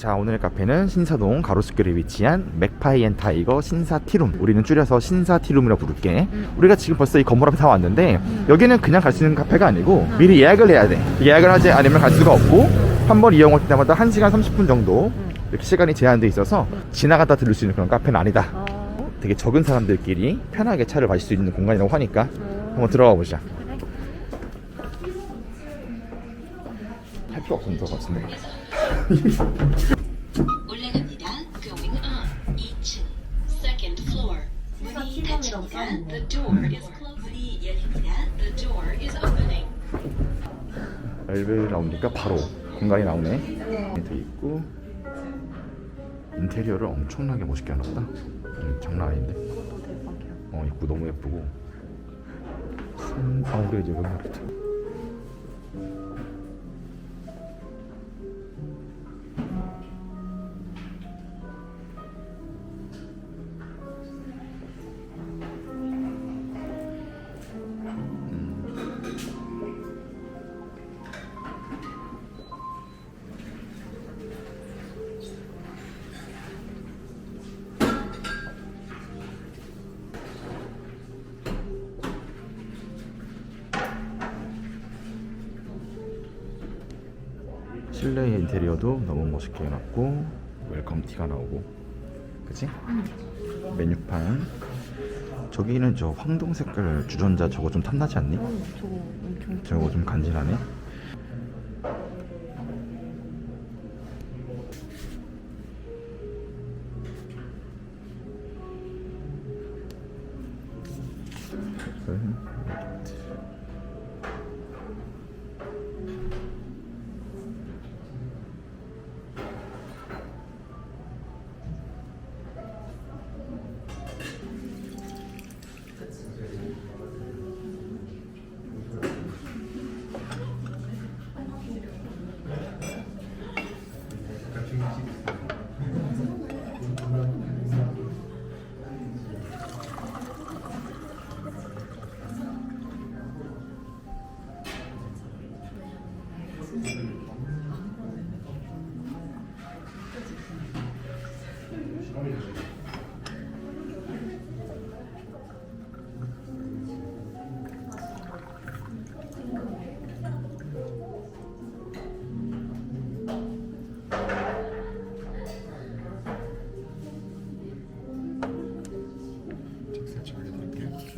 자 오늘의 카페는 신사동 가로수길에 위치한 맥파이 앤 타이거 신사티룸 우리는 줄여서 신사티룸이라고 부를게 음. 우리가 지금 벌써 이 건물 앞에 다 왔는데 여기는 그냥 갈 수 있는 카페가 아니고 미리 예약을 해야 돼 예약을 하지 않으면 갈 수가 없고 한 번 이용할 때마다 1시간 30분 정도 음. 이렇게 시간이 제한돼 있어서 지나가다 들을 수 있는 그런 카페는 아니다 어. 되게 적은 사람들끼리 편하게 차를 마실 수 있는 공간이라고 하니까 어. 한번 들어가 보자. 할 필요 없으면 들어가 같은데 올라갑니다. Going on. 2층. Second floor. 문이 닫힙니다. The door is closed. 문이 열립니다. The door is opening. 엘베를 나오니까 바로 공간이 나오네. 돼 있고 인테리어를 엄청나게 멋있게 해놨다. 음, 장난 아닌데. 어 입구 너무 예쁘고. 음, 아 우리 이제 여기 하겠다. 실내 인테리어도 너무 멋있게 해놨고 웰컴 티가 나오고, 그치? 메뉴판. 저기는 저 황동 색깔 주전자 저거 좀 탐나지 않니? 어, 저거 엄청 저거 좀 간지나네.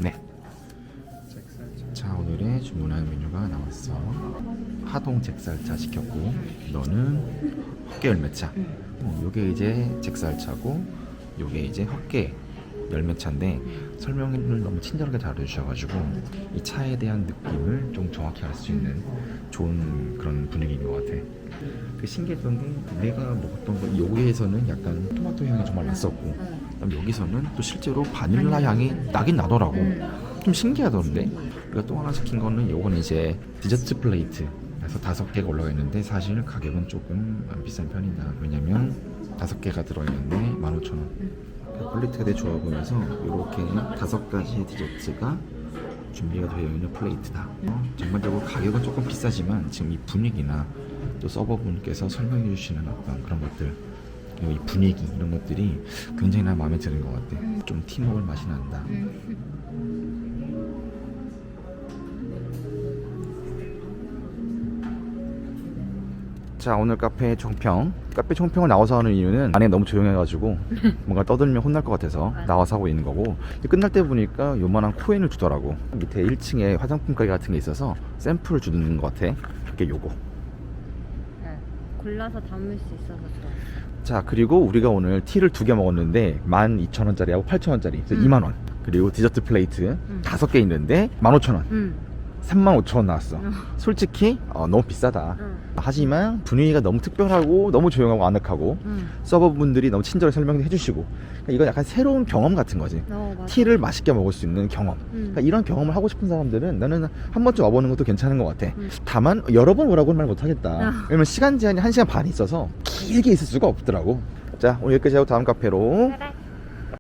네. 자 오늘의 주문한 메뉴가 나왔어. 하동 잭살차 시켰고 너는 헛개 열매차. 어, 요게 이제 잭살차고 요게 이제 헛개 열매차인데 설명을 너무 친절하게 잘해주셔가지고 이 차에 대한 느낌을 좀 정확히 알 수 있는 좋은 그런 분위기인 것 같아. 그 신기했던 게 내가 먹었던 거 여기에서는 약간 토마토 향이 정말 났었고 그다음 여기서는 또 실제로 바닐라 향이 나긴 나더라고. 좀 신기하던데. 우리가 또 하나 시킨 거는 요건 이제 디저트 플레이트. 그래서 다섯 개가 올라가 있는데 사실 가격은 조금 안 비싼 편이다. 왜냐면 다섯 개가 들어있는데 15,000원. 그 퀄리티가 되게 좋아 보여서 이렇게 다섯 가지 디저트가 준비가 되어 있는 플레이트다. 어, 전반적으로 가격은 조금 비싸지만 지금 이 분위기나 또 서버분께서 설명해 주시는 어떤 그런 것들 이 분위기 이런 것들이 굉장히 나 마음에 드는 것 같아. 좀 팀워크 맛이 난다. 자 오늘 카페 총평. 카페 총평을 나와서 하는 이유는 안에 너무 조용해가지고 뭔가 떠들면 혼날 것 같아서 나와서 하고 있는 거고. 끝날 때 보니까 요만한 코인을 주더라고. 밑에 1층에 화장품 가게 같은 게 있어서 샘플을 주는 것 같아. 그게 요거. 네. 골라서 담을 수 있어서 좋아. 자 그리고 우리가 오늘 티를 두 개 먹었는데 12,000원짜리하고 8,000원짜리. 그래서 음. 2만원. 그리고 디저트 플레이트 다섯 개 있는데 15,000원. 응. 35,000원 나왔어 응. 솔직히 어, 너무 비싸다 응. 하지만 분위기가 너무 특별하고 너무 조용하고 아늑하고 응. 서버분들이 너무 친절하게 설명해 주시고 그러니까 이건 약간 새로운 경험 같은 거지 어. 티를 맛있게 먹을 수 있는 경험 응. 그러니까 이런 경험을 하고 싶은 사람들은 나는 한 번쯤 와보는 것도 괜찮은 것 같아 음. 다만 여러 번 오라고는 말 못하겠다 아. 왜냐면 시간 제한이 한시간 반이 있어서 길게 있을 수가 없더라고 자 오늘 여기까지 하고 다음 카페로 그래.